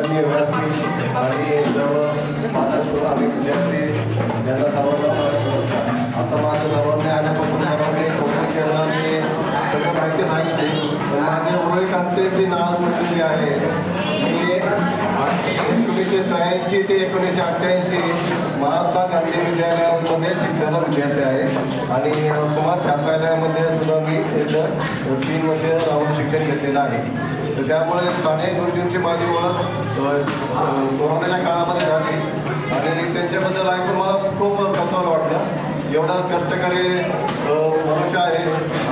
माननीय व्यासपीठ आणि सर्व विद्यार्थी यांना सर्वांना आता माझं सर्वांनी आल्यापासून सर्वांनी आणि सगळं माहिती सांगितली पण माझ्या ओळखीची नाव म्हटलेली आहे. मी एकोणीसशे त्र्याऐंशी ते एकोणीसशे अठ्ठ्याऐंशी महात्मा गांधी विद्यालयामध्ये शिक्षण विद्यार्थी आहे. आणि कुमार छात्रालयामध्ये तीन वर्ष राहून शिक्षण घेतलेलं आहे. तर त्यामुळे स्थानिक गुरुजींची माझी ओळख कोरोनाच्या काळामध्ये झाली. आणि त्यांच्याबद्दल ऐकून मला खूप कौतुक वाटलं. एवढा कष्टकरी मनुष्य आहे.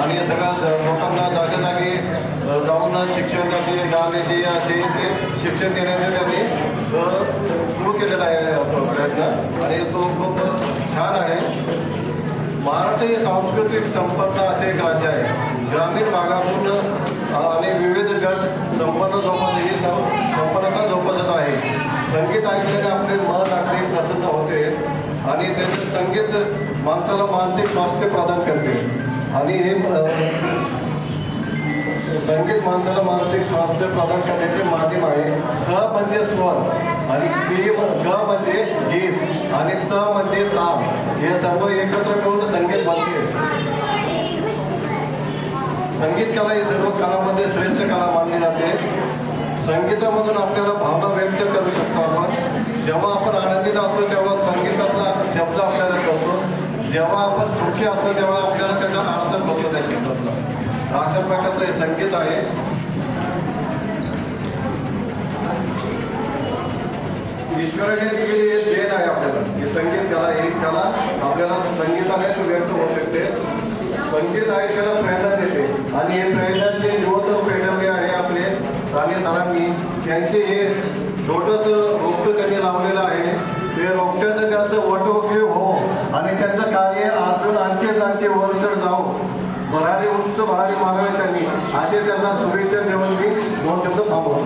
आणि सगळ्या लोकांना जागे जागी जाऊन शिक्षणाची गाण्याची असे ते शिक्षण देण्याचे त्यांनी सुरू केलेला आहे प्रयत्न. आणि तो खूप महाराष्ट्र हे सांस्कृतिक संपन्न असे एक राज्य आहे. ग्रामीण भागातून आणि विविध गट संपन्न जोपास ही संपन्नता जोपासत आहे. संगीत ऐकल्याने आपले मन अगदी प्रसन्न होते आणि त्याचं संगीत माणसाला मानसिक स्वास्थ्य प्रदान करते. आणि हे संगीत माणसाला मानसिक स्वास्थ्य प्रदान करण्याचे माध्यम आहे. स म्हणजे स्वर आणि गी ग म्हणजे गीत आणि त म्हणजे ताल. हे सर्व एकत्र मिळून संगीत कला ही सर्व कलामध्ये श्रेष्ठ कला मानली जाते. संगीतामधून आपल्याला भावना व्यक्त करू शकतो आपण. जेव्हा आपण आनंदीत असतो तेव्हा संगीतातला शब्द आपल्याला कळतो. जेव्हा आपण दुःखी असतो तेव्हा आपल्याला त्याचा अर्थ कळतो त्या शब्दातला. अशा प्रकारचं हे संगीत आहे. ईश्वराने दिलेली एक देण आहे आपल्याला. ही संगीत कला ही कला आपल्याला संगीताने व्यक्त होऊ शकते. संगीत आयुष्याला प्रेरणा देते आणि हे प्रयत्न जे युवक प्रेरणे आहे आपले साने सरांनी. त्यांचे हे छोटंसं रोपटं त्यांनी लावलेलं आहे. ते रोपट्याचं त्यांचं वटोपी हो. आणि त्यांचं कार्य अजून आणखी आणखी वरचढ जाऊ भरारी उंच भरारी मागावे त्यांनी. असे त्यांना शुभेच्छा देऊन मी दोन शब्द थांबवतो.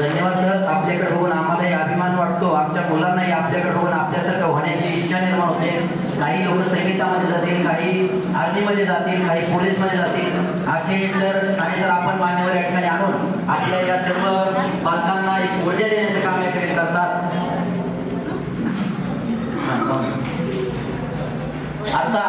धन्यवाद सर. आपल्याकडे बघून आम्हालाही अभिमान काही लोक संगीतामध्ये जातील काही आर्मीमध्ये जातील काही पोलीसमध्ये जातील. असे सर आणि सर आपण मान्यवर या ठिकाणी आणून आपल्या या सर्व पालकांना एक ऊर्जा